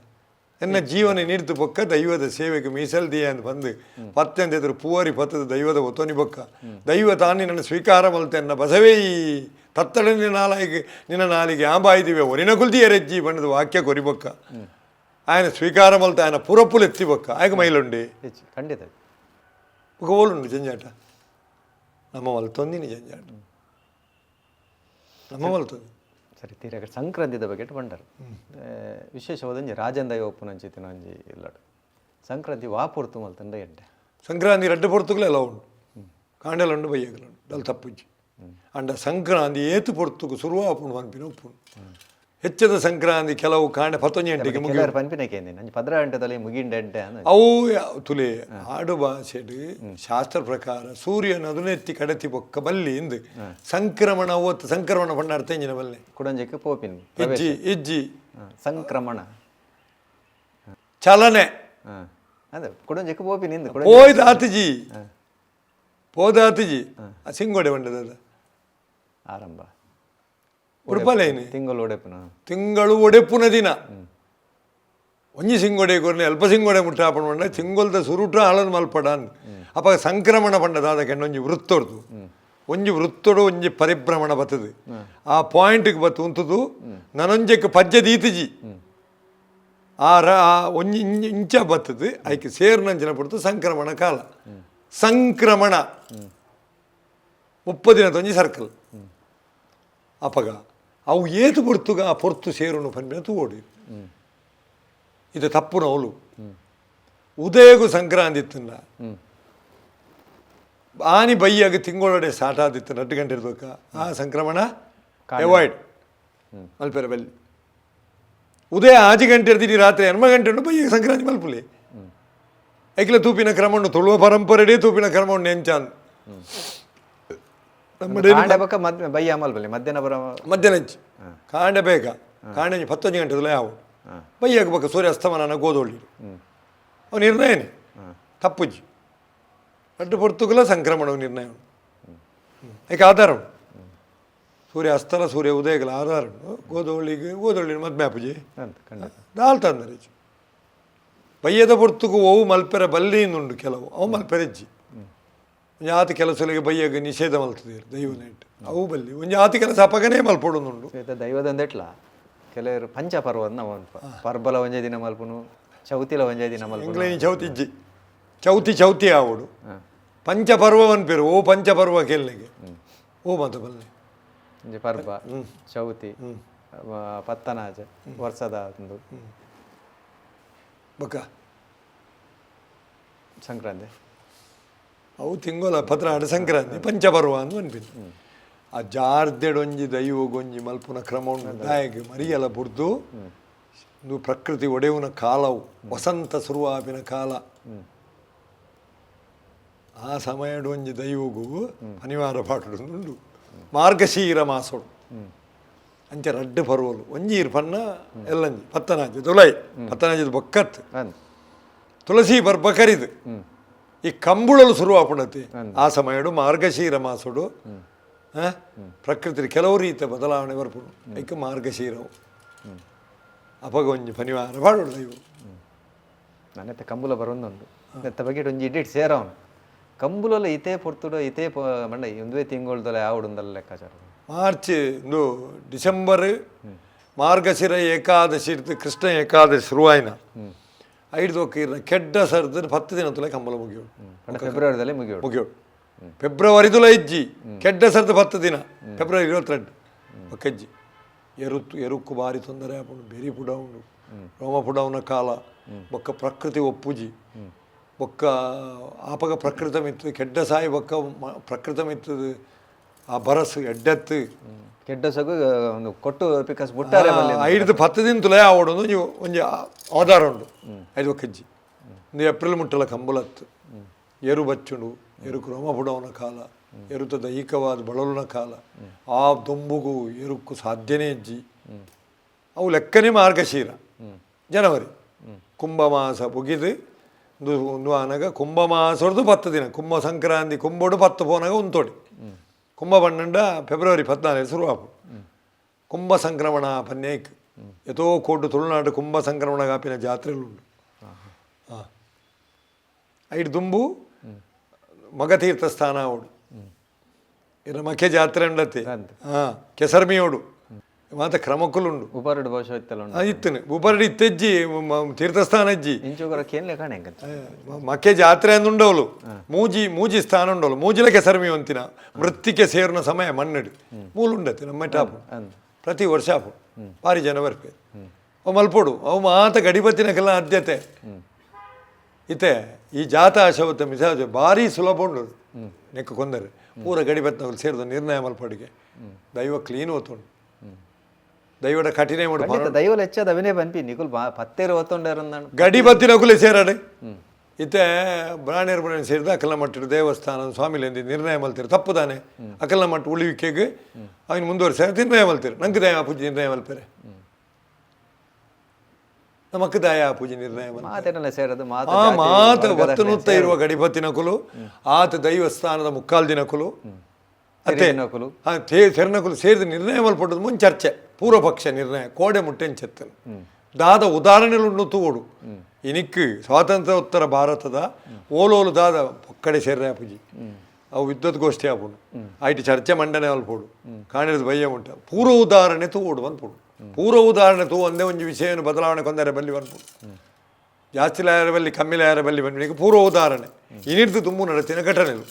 ಎನ್ನ ಜೀವನ ನೀಡ್ತು ಪೊಕ್ಕ ದೈವದ ಸೇವೆಗೆ ಮೀಸಲ್ದಿಯ ಅಂತ ಬಂದು ಪತ್ತೆಂದಿದ್ರು ಪೂವರಿ ಪತ್ತದ ದೈವದ ಒತ್ತೊನಿ ಬೊಕ್ಕ ದೈವ ತಾನೇ ನನ್ನ ಸ್ವೀಕಾರ ಮಲ್ತೆ ಅನ್ನ ಬಸವೇ ಈ ತತ್ತಡ ನಿನ್ನ ನಾಲಿಗೆ ನಿನ್ನ ನಾಲಿಗೆ ಆಂಬಾಯ್ದಿವೆ ಒರಿನ ಕುಲ್ದಿಯ ರೆಜ್ಜಿ ಬಣ್ಣದ ವಾಕ್ಯ ಕೊರಿಬೊಕ್ಕ ఆయన ಸ್ವೀಕಾರ ಮಲ್ತ ఆయన ಪುರಪ್ಪುಲು ಎತ್ತಿ ಬೊಕ್ಕ ಆಯ್ಕೆ ಮೈಲುಂಡಿ ಹೆಚ್ಚು ಖಂಡಿತ ఒక ఓలుండు జంజాట నమ్మ వలుతోంది నీ జంజాట నమ్మ వలుతుంది ಸರಿ ತೀರ ಸಂಕ್ರಾಂತಿದ ಬಗ್ಗೆ ಬಂಡರು ವಿಶೇಷವಾದಂಜಿ ರಾಜಂದ ಒಪ್ಪುನಂಚಿತ್ತಿನ ಒಂಜಿ ಇಲ್ಲಡು ಸಂಕ್ರಾಂತಿ ವಾಪುರ್ತು ಮಲ್ತಂಡ ಎಂಟೆ సంక్రాంతి రెడ్డ పొడుతుకులు ఎలా ఉండు కాండలుండు బయ్యగలుండు దాని తప్పించి అండ సంక్రాంతి ఏతు పొడుతుకు సురువాపును పంపిన ఉప్పును ಹೆಚ್ಚಿನ ಸಂಕ್ರಾಂತಿ ಕೆಲವು ಕಾರಣ ಪತ್ತೊಂಜೆಂಟಿಗೆ ಮುಗಿ ಮುಗಿಂಡೆ ಅವು ತುಲೆ ಆಡು ಭಾಷೆಡ್ ಶಾಸ್ತ್ರ ಪ್ರಕಾರ ಸೂರ್ಯನ ಅದುನೆತ್ತಿ ಕಡತಿ ಬೊಕ್ಕ ಬಲ್ಲಿ ಇಂದು ಸಂಕ್ರಮಣ ಓತ್ ಸಂಕ್ರಮಣ ಪಂಡ ಅರ್ಥ ಇಂಜಿನ ಬಲ್ಲೆ. ಕುಡಂಜಕ್ಕೆ ಪೋಪಿನ ಇಜ್ಜಿ ಇಜ್ಜಿ. ಸಂಕ್ರಮಣ. ಚಲನೆ. ಕುಡಂಜಕ್ಕೆ ಪೋಪಿನ ಇಂದು ಪೋಯ್ದ ಆತಿಜಿ ಪೋದ ಸಿಂಗೋಡೆ ಬಂಡದ ಆರಂಭ. ಉಡುಪಲೇನಿ ತಿಂಗಳು ಒಡೆಪುನ ತಿಂಗಳು ಒಡೆಪುನ ದಿನ. ಒಂಜಿ ಸಿಂಗೊಡೆ ಕೊರ್ನೆ ಅಲ್ಪ ಸಿಂಗೊಡೆ ಮುಟ್ಟಾಪಣ ಪಂಡ ತಿಂಗೊಲ್ದ ಸುರುಟ ಹಳನ್ ಮಲ್ಪಡ ಅಂದ್. ಅಪ್ಪ ಸಂಕ್ರಮಣ ಪಂಡದ ಅದಕ್ಕೆ ಒಂಜಿ ವೃತ್ತೊಡ್ದು. ಒಂಜಿ ವೃತ್ತೊಡು ಒಂಜಿ ಪರಿಭ್ರಮಣ ಬತ್ತದೆ. ಆ ಪಾಯಿಂಟ್ಗೆ ಬತ್ತು ಉಂತದು ನನೊಂಜಕ್ಕೆ ಪದ್ಯ ದೀತಿಜಿ. ಆ ರ ಆ ಒಂಜಿ ಇಂಚ- ಬತ್ತದೆ ಐಕೆ ಸೇರ್ನಂಚಿನ ಪಡ್ತು ಸಂಕ್ರಮಣ ಕಾಲ. ಸಂಕ್ರಮಣ. ಮುಪ್ಪದಿನ ಒಂಜಿ ಸರ್ಕಲ್. ಅಪಗ ಅವು ಏತು ಪೊರ್ತುಗ ಆ ಪೊರ್ತು ಸೇರುನು ಪನ್ಪಿನ ತೂವೋಡಿ ಇದು ತಪ್ಪು ನವಲು ಉದಯಗು ಸಂಕ್ರಾಂತಿ ಹ್ಮ್ ಆನಿ ಬೈಯಾಗ ತಿಂಗಳೊಡೆ ಸ್ಟಾರ್ಟ್ ಆದಿತ್ತು ನಟ್ಟು ಗಂಟೆ ಇರ್ಬೇಕ ಆ ಸಂಕ್ರಮಣ ಅವಾಯ್ಡ್ ಮಲ್ಪೆರ ಬಲ್ಲಿ ಉದಯ ಆಜಿ ಗಂಟೆ ಇರ್ತೀನಿ ರಾತ್ರಿ ಹನ್ಮ ಗಂಟೆ ಬೈಯಾಗ ಸಂಕ್ರಾಂತಿ ಮಲ್ಪುಲಿ. ಐಕ್ಲ ತೂಪಿನ ಕ್ರಮವನ್ನು ತುಳುವ ಪರಂಪರೆಡೇ ತೂಪಿನ ನೆಂಚಾನ್. ನಮ್ಮ ಕಾಂಡೆ ಬಕ್ಕ ಮದ್ ಬಯ್ಯ ಅಮಲ್ ಬಲ್ಲಿ ಮಧ್ಯಾಹ್ನ ಬರ ಮಧ್ಯಾಹ್ನ ಕಾಂಡ ಬೇಗ. ಕಾಂಡ ಪತ್ತೊಂದು ಗಂಟೆ ಯಾವ. ಹಾಂ. ಬೈಯಾಗ ಬಕ್ಕ ಸೂರ್ಯ ಅಸ್ತಮನ ಗೋದೊಳ್ಳಿ ಅವು ನಿರ್ಣಯನೇ ತಪ್ಪುಜಿ. ಅಡ್ಡು ಪೊರ್ತುಕಲ ಸಂಕ್ರಮಣ ನಿರ್ಣಯ ಅದಕ್ಕೆ ಆಧಾರ. ಸೂರ್ಯ ಅಸ್ತಲ ಸೂರ್ಯ ಉದಯಗಳ ಆಧಾರ ಗೋದೊಳ್ಳಿಗೆ ಗೋದೊಳ್ಳಿ ಮದ್ಮ್ಯಾಪುಜಿ. ಅಂತ ದಾಲ್ ದಾಲ್ತಂದರೆ ಬಯ್ಯದ ಪೊರ್ತುಕು ಓವು ಮಲ್ಪೆರ ಬಲ್ಲಿಂದುಂಡು ಕೆಲವು. ಅವು ಮಲ್ಪೆರೆಜ್ಜಿ ಒಂಜಿ ಆತ ಕೆಲಸಗಳಿಗೆ ಬೈಯಾಗ ನಿಷೇಧ ಮಲ್ತದೆ ದೈವ ಇಟ್ಟು ಅವು ಬಲ್ಲಿ. ಒಂಜಿ ಆತ ಕೆಲಸ ಅಪಗನೇ ಮಲ್ಪೊಡುಂದುಂಡು ಶ್ವೇತ ದೈವದಂದೆಟ್ಲ? ಕೆಲವರು ಪಂಚಪರ್ವದ ನಾವು ಪರ್ಬಲ ಒಂಜೇ ದಿನ ಮಲ್ಪುನು ಚೌತಿಲ ಒಂಜೇ ದಿನ ಮಲ್ಪುನು. ಚೌತಿಜ್ಜಿ? ಚೌತಿ ಇಜ್ಜಿ ಚೌತಿ ಚೌತಿ ಆವಡು ಪಂಚಪರ್ವ ಅನ್ಪಿರು ಓ ಪಂಚಪರ್ವ ಕೆಲ್ಲಿಗೆ ಓ ಮತ್ತು ಬಲ್ಲೆ. ಒಂಜಿ ಪರ್ಬ ಚೌತಿ ಪತ್ತನಾಜ ವರ್ಷದ ಒಂದು ಬಕ್ಕ. ಸಂಕ್ರಾಂತಿ. ಅವು ತಿಂಗೋಲ ಪತ್ರ ಆಡ ಸಂಕ್ರಾಂತಿ ಪಂಚಪರ್ವ ಅಂತ ಅನ್ಪಿದ್ದು ಆ ಜಾರ್ದೆಡೊಂಜಿ ದೈವಗೊಂಜಿ ಮಲ್ಪುನ ಕ್ರಮ ಉಂಟು ಮರಿಯಲ ಬುರ್ದು ಇದು ಪ್ರಕೃತಿ ಒಡೆಯುನ ಕಾಲವು ವಸಂತ ಶುರುವಾಪಿನ ಕಾಲ. ಆ ಸಮಯ ಒಂಜಿ ದೈವಗು ಅನಿವಾರ ಪಾಟುಂಡು ಉಂಡು ಮಾರ್ಗಶೀರ ಮಾಸೋಡು ಅಂಚ ರಡ್ಡು ಪರ್ವಲು. ಒಂಜಿ ಪನ್ನ ಎಲ್ಲಂಜಿ ಪತ್ತನಾಜಿ ತುಲೈ. ಪತ್ತನಾಜಿದ ಬೊಕ್ಕತ್ ತುಳಸಿ ಬರ್ಬ ಕರಿದು. ಈ ಕಂಬುಳಲು ಶುರುವಾಪುಣತಿ ಆ ಸಮಯಡು ಮಾರ್ಗಶೀರ ಮಾಸುಡು ಆ? ಪ್ರಕೃತಿ ಕೆಲವು ರೀತಿಯ ಬದಲಾವಣೆ ಬರ್ಪುಡು ಐಕ ಮಾರ್ಗಶೀರವು. ಅಪಗ ಒಂಜಿ ಪನಿವಾರ ಪಾಡೋಡು ದೈವ ನನ್ನತ್ತೆ ಕಂಬುಲ ಬರೊಂದುಂಡು ನೆತ್ತ ಬಗೆಟ್ ಒಂಜಿ ಇಡ್ಡಿಟ್ ಸೇರವನು. ಕಂಬುಲಲ್ಲ ಇತೇ ಪೊರ್ತುಡು ಇತೇ ಪೊ ಮಂಡ ಒಂದುವೇ ತಿಂಗೊಳ್ದಲ್ಲ ಆವಡುಂದಲ್ಲ ಲೆಕ್ಕಾಚಾರ. ಮಾರ್ಚ್ ಇಂದು ಡಿಸೆಂಬರ್ ಮಾರ್ಗಶಿರ ಏಕಾದಶಿ ಇರ್ತು ಕೃಷ್ಣ ಏಕಾದಶಿ ಶುರುವಾಯಿನ. ಐದು ಒಕ್ಕಿರ ಕೆಡ್ಡ ಸರ್ದು ಹತ್ತು ದಿನ ತುಲೆ ಕಂಬಲ ಮುಗಿಯೋ ಪಂಡ ಫೆಬ್ರವರಿದಲ್ಲಿ ಮುಗಿಯೋ ಮುಗಿಯೋಡು ಫೆಬ್ರವರಿ ತುಲ ಇಜ್ಜಿ. ಕೆಡ್ಡ ಸರ್ದು ಹತ್ತು ದಿನ. ಫೆಬ್ರವರಿ ಇರುವತ್ತೆರಡು ಒಕ್ಕಜ್ಜಿ ಎರುತ್ತು ಎರುಕ್ಕು ಬಾರಿ ತೊಂದರೆ ಆಪುಂಡು ಬೆರಿ ಪುಡ ಉಂಡು. ರೋಮ ಪುಡವನ ಕಾಲ. ಬೊಕ್ಕ ಪ್ರಕೃತಿ ಒಪ್ಪುಜಿ. ಬೊಕ್ಕ ಆಪಗ ಪ್ರಕೃತ ಮಿತ್ತು ಕೆಡ್ಡ ಸಾಯಿ ಬೊಕ್ಕ ಪ್ರಕೃತ ಮಿತ್ತದು ಆ ಬರಸು ಎಡ್ಡೆತ್ತು. ಕೆಡ್ಡ ಸಗು ಒಂದು ಕೊಟ್ಟು ಪಿಕಸ್ ಬುಟ್ಟಾರೆ ಐದು ಹತ್ತು ದಿನ ತುಲೆ ಆವಡೊಂದು ಒಂಜಿ ಒಂಜಿ ಆಧಾರ ಉಂಡು ಐದು ಒಕ್ಕಜ್ಜಿ ಒಂದು ಏಪ್ರಿಲ್ ಮುಟ್ಟಲ ಕಂಬಲತ್ತು ಎರು ಬಚ್ಚುಂಡು ಎರು ಕ್ರೋಮ ಪುಡವನ ಕಾಲ ಎರುತ ದೈಹಿಕವಾದ ಬಳಲುನ ಕಾಲ ಆ ದೊಂಬುಗು ಎರುಕು ಸಾಧ್ಯನೇ ಇಜ್ಜಿ. ಅವು ಲೆಕ್ಕನೇ ಮಾರ್ಗಶೀರ ಜನವರಿ. ಕುಂಭಮಾಸ ಮುಗಿದು ಒಂದು ಆನಾಗ ಕುಂಭಮಾಸೊಡ್ದು ಪತ್ತು ದಿನ. ಕುಂಭ ಸಂಕ್ರಾಂತಿ ಕುಂಭೋಡು ಪತ್ತು ಪೋನಾಗ ಒಂದು ಕುಂಭ ಪನ್ನೆಂಡ ಫೆಬ್ರವರಿ ಪದ್ನಾಲ್ಕು ಶುರು ಆಪು ಕುಂಭ ಸಂಕ್ರಮಣ ಪನ್ನೇಕ್. ಎತೋ ಕೋಟು ತುಳುನಾಡು ಕುಂಭ ಸಂಕ್ರಮಣ ಕಾಪಿನ ಜಾತ್ರೆಗಳುಂಡು ಹಾಂ ಐದು ದುಂಬು ಮಗತೀರ್ಥ ಸ್ಥಾನ ಅವಡು ಮಾತ ಕ್ರಮಕ್ಕುಲುಂಡು ಉಪರಡು ಭಾಷೆ ಇತ್ತಲ್ಲ ಇತ್ತನು ಉಪರಡಿ ಇತ್ತೆಜ್ಜಿ ಮ- ತೀರ್ಥಸ್ಥಾನ ಅಜ್ಜಿ ಇಂಚೋಗರ ಕೇನ್ಲೆ ಕಾಣೆ ಹೆಂಗಂತ ಮಕ್ಕೆ ಜಾತ್ರೆ ಅಂದುಂಡವಳು ಮೂಜಿ ಮೂಜಿ ಸ್ಥಾನ ಉಂಡವಳು ಮೂಜಿಲ ಕೆಸರ್ಮಿ ಒಂತಿನ ವೃತ್ತಿಗೆ ಸೇರಿನ ಸಮಯ ಮನ್ನಡಿ. ಉಂಡತಿ ನಮ್ಮ ಟಾಪು ಅಂದ್. ಪ್ರತಿ ವರ್ಷ ಆಪು ಭಾರಿ ಜನ ಬರ್ಪೆ ಅವು ಮಲ್ಪೋಡು. ಅವು ಮಾತ ಗಡಿಪತ್ತಿನಕ್ಕೆಲ್ಲ ಆದ್ಯತೆ. ಇತ್ತೆ ಈ ಜಾತ ಆಶವತ್ತ ಮಿಸಾಜ್ ಭಾರಿ ಸುಲಭ ಉಂಡು. ನೆಕ್ಕ ಕೊಂದರೆ. ಪೂರ ಗಡಿಬತ್ತನ ಸೇರಿದ ನಿರ್ಣಯ ಮಲ್ಪಡಿಗೆ. ದೈವ ಕ್ಲೀನ್ ಓತುಂಡು. ದೈವದ ಕಠಿಣ ಮಾಡು ಖಂಡಿತ ದೈವಲ್ ಹೆಚ್ಚದ ಅವನೇ ಬನ್ಪಿ ನಿಕುಲ್ ಬಾ ಪತ್ತೇರು ಓದ್ಕೊಂಡಾರಂದಾಣ ಗಡಿಪತ್ತಿನಕುಲೆ ಸೇರಾಡೆ. ಇತ್ತೆ ಬ್ರಾಣಿಯರ್ ಬ್ರಾಣಿ ಸೇರಿದ ಅಕಲ ಮಟ್ಟದ ದೇವಸ್ಥಾನ ಸ್ವಾಮಿಲೆಂದು ನಿರ್ಣಯ ಮಲ್ತೀರು. ತಪ್ಪು ತಾನೆ. ಅಕಲ ಮಟ್ಟ ಉಳಿವಿಕೆಗೆ ಅವನು ಮುಂದುವರಿಸ ನಿರ್ಣಯ ಮಲ್ತೀರು. ನಂಗೆ ದಯ ಪೂಜೆ ನಿರ್ಣಯ ಮಲ್ಪೇರೆ. ನಮಕ್ ದಯ ಪೂಜೆ ನಿರ್ಣಯ ಮಾತೇನಲ್ಲ ಸೇರದು ಮಾತು ಆ ಮಾತ ವರ್ಗದ ಒತ್ತನುತ್ತ ಇರುವ ಆತ ದೈವಸ್ಥಾನದ ಮುಕ್ಕಾಲ್ ದಿನಕುಲು ಅದೇ ಅತ್ತೆ ನಕುಲು ಸೆರ್ನಕುಲು ಸೇರಿದ ನಿರ್ಣಯ ಮಲ್ಪಟ್ಟದ ಮುಂಚೆ ನಿರ್ಣಯ, ಕೋಡೆ ಮುಟ್ಟೆನ್ ಚೆತ್ತನು ದಾದ ಉದಾಹರಣೆಗಳು ತೂಗೋಡು ಇನಿಕ್ ಸ್ವಾತಂತ್ರ್ಯೋತ್ತರ ಭಾರತದ ಓಲೋಲು ದಾದ ಒಕ್ಕಡೆ ಸೇರ್ರೆ ಆಪುಜಿ ಅವು ವಿದ್ವತ್ ಗೋಷ್ಠಿ ಆಪುಂಡು ಐಟಿ ಚರ್ಚೆ ಮಂಡನೆ ಅಲ್ಪೋಡು ಕಾಣಿರದ ಬಯ್ಯ ಉಂಟ. ಪೂರ್ವ ಉದಾಹರಣೆ ತೂಗೋಡು ಬಂದ್ಪುಡು ಪೂರ್ವ ಉದಾಹರಣೆ ತೂ ಒಂದೇ ಒಂದು ವಿಷಯವನ್ನು ಬದಲಾವಣೆ ಕೊಂದರೆ ಬಲ್ಲಿ ಬಂದ್ಪುಡು ಜಾಸ್ತಿ ಲಾಯರ ಬಲ್ಲಿ, ಕಮ್ಮಿ ಲಾಯರ ಬಲ್ಲಿ ಬಂದ್ಬಿಡಿ. ಪೂರ್ವ ಉದಾಹರಣೆ. ಇನಿರ್ದು ತುಂಬು ನಡತಿನ ಘಟನೆಗಳು